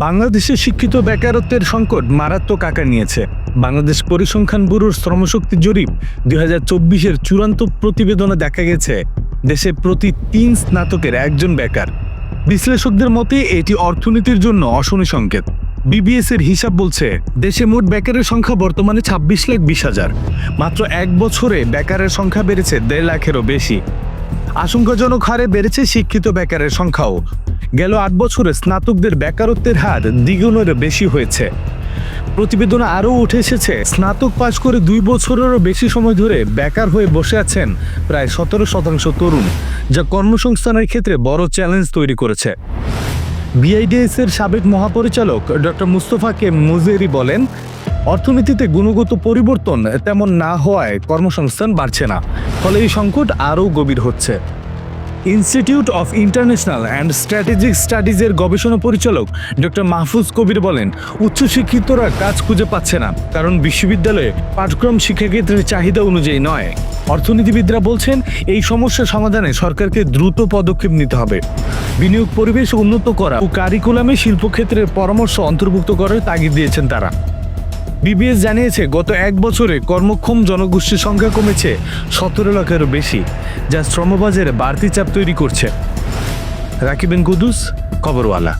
বাংলাদেশে শিক্ষিত বেকারত্বের সংকট মারাত্মক আকার নিয়েছে। বাংলাদেশ পরিসংখ্যান ব্যুরোর শ্রমশক্তি জরিপ দুই হাজার চব্বিশের চূড়ান্ত প্রতিবেদনে দেখা গেছে, দেশে প্রতি তিন স্নাতকের একজন বেকার। বিশ্লেষকদের মতে, এটি অর্থনীতির জন্য অশনি সংকেত। বিবিএস এর হিসাব বলছে, দেশে মোট বেকারের সংখ্যা বর্তমানে ছাব্বিশ লাখ বিশ হাজার। মাত্র এক বছরে বেকারের সংখ্যা বেড়েছে দেড় লাখেরও বেশি। আশঙ্কাজনক হারে বেড়েছে শিক্ষিত বেকারের সংখ্যাও। গেল আট বছরে স্নাতকদের বেকারত্বের হার দ্বিগুণেরও বেশি হয়েছে। প্রতিবেদনে আরও উঠে এসেছে, স্নাতক পাশ করে দুই বছরেরও বেশি সময় ধরে বেকার হয়ে বসে আছেন প্রায় সতেরো শতাংশ তরুণ, যা কর্মসংস্থানের ক্ষেত্রে বড় চ্যালেঞ্জ তৈরি করেছে। বিআইডিএস এর সাবেক মহাপরিচালক ডক্টর মুস্তফা কে মুজেরি বলেন, অর্থনীতিতে গুণগত পরিবর্তন তেমন না হওয়ায় কর্মসংস্থান বাড়ছে না। ফলে এই সংকট আরও গভীর হচ্ছে। Institute of international and strategic স্টাডিজের গবেষণা পরিচালক ডক্টর মাহফুজ কবির বলেন, উচ্চশিক্ষিতরা কাজ খুঁজে পাচ্ছে না, কারণ বিশ্ববিদ্যালয়ে পাঠক্রম শিক্ষাক্ষেত্রের চাহিদা অনুযায়ী নয়। অর্থনীতিবিদরা বলছেন, এই সমস্যা সমাধানে সরকারকে দ্রুত পদক্ষেপ নিতে হবে। বিনিয়োগ পরিবেশ উন্নত করা ও কারিকুলামে শিল্পক্ষেত্রের পরামর্শ অন্তর্ভুক্ত করার তাগিদ দিয়েছেন তারা। বিবিএস জানিয়েছে, গত এক বছরে কর্মক্ষম জনগোষ্ঠীর সংখ্যা কমেছে সতেরো লাখেরও বেশি, যা শ্রমবাজারে বাড়তি চাপ তৈরি করছে। রাকিবেন কুদুস খবরওয়ালা।